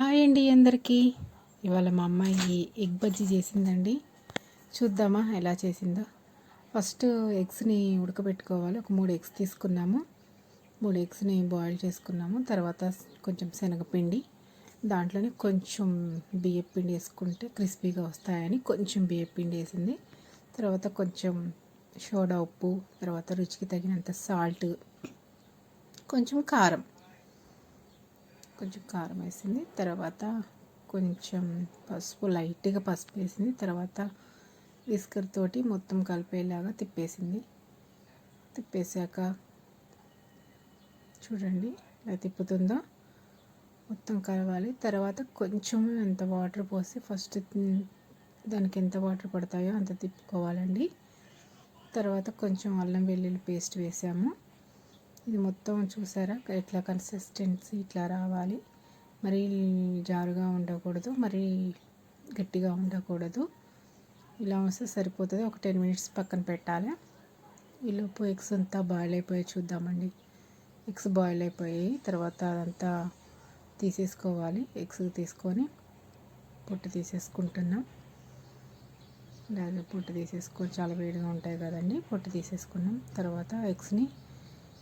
Hi అండి అందరికీ. ఇవాళ మా అమ్మాయి ఎగ్ బజ్జీ చేసిందండి. చూద్దామా ఎలా చేసిందో. ఫస్ట్ ఎగ్స్ని ఉడకబెట్టుకోవాలి. ఒక మూడు ఎగ్స్ తీసుకున్నాము. మూడు ఎగ్స్ని బాయిల్ చేసుకున్నాము. తర్వాత కొంచెం శనగపిండి దాంట్లోనే కొంచెం బియ్యం పిండి వేసుకుంటే క్రిస్పీగా వస్తాయని కొంచెం బియ్యం పిండి వేసింది. తర్వాత కొంచెం సోడా ఉప్పు తర్వాత రుచికి తగినంత సాల్ట్ కొంచెం కారం. కొంచెం కారం వేసింది తర్వాత కొంచెం పసుపు లైట్గా పసుపు వేసింది తర్వాత విస్కర్ తోటి మొత్తం కలిపేలాగా తిప్పేసింది. తిప్పేసాక చూడండి ఎలా తిప్పుతుందో? మొత్తం కలవాలి. తర్వాత కొంచెం ఎంత వాటర్ పోసి ఫస్ట్ దానికి ఎంత వాటర్ పడతాయో అంత తిప్పుకోవాలండి. తర్వాత కొంచెం అల్లం వెల్లుల్లి పేస్ట్ వేసాము. ఇది మొత్తం చూసారా? ఎట్లా కన్సిస్టెన్సీ ఇట్లా రావాలి? మరి జారుగా ఉండకూడదు మరీ గట్టిగా ఉండకూడదు. ఇలా వస్తే సరిపోతుంది. ఒక టెన్ మినిట్స్ పక్కన పెట్టాలి. ఈలోపు ఎగ్స్ అంతా బాయిల్ అయిపోయి చూద్దామండి. ఎగ్స్ బాయిల్ అయిపోయి తర్వాత అదంతా తీసేసుకోవాలి. ఎగ్స్ తీసుకొని పొట్టు తీసేసుకుంటున్నాం. లేదా పొట్టు తీసేసుకొని చాలా వేడిగా ఉంటాయి కదండి. పొట్టు తీసేసుకున్నాం. తర్వాత ఎగ్స్ని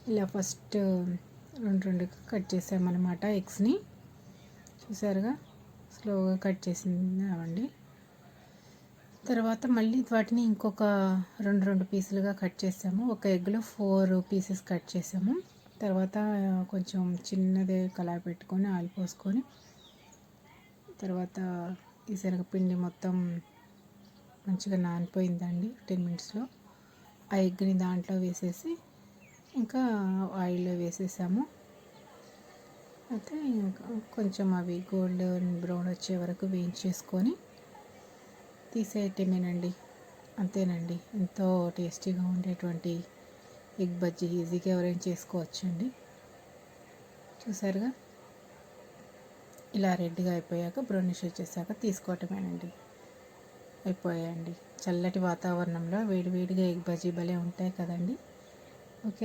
ఇలా ఫస్ట్ రెండు రెండు కట్ చేసామన్నమాట ఎగ్స్ని. చూసారుగా? స్లోగా కట్ చేసిందామండి. తర్వాత మళ్ళీ వాటిని ఇంకొక రెండు రెండు పీసులుగా కట్ చేసాము. ఒక ఎగ్లో ఫోర్ పీసెస్ కట్ చేసాము. తర్వాత కొంచెం చిన్నదే కళాయి పెట్టుకొని ఆయిల్ పోసుకొని తర్వాత ఈ శనగపిండి మొత్తం మంచిగా నానిపోయిందండి. టెన్ మినిట్స్లో ఆ ఎగ్ని దాంట్లో వేసేసి ఇంకా ఆయిల్లో వేసేసాము. అయితే ఇంకా కొంచెం అవి గోల్డెన్ బ్రౌన్ వచ్చే వరకు వేయించేసుకొని తీసేయటమేనండి. అంతేనండి. ఎంతో టేస్టీగా ఉండేటువంటి ఎగ్ బజ్జీ ఈజీగా ఎవరైనా చేసుకోవచ్చండి. చూసారుగా? ఇలా రెడ్గా అయిపోయాక బ్రౌనిష్ వచ్చేసాక తీసుకోవటమేనండి. అయిపోయాయండి. చల్లటి వాతావరణంలో వేడివేడిగా ఎగ్ బజ్జీ భలే ఉంటాయి కదండి. ఓకే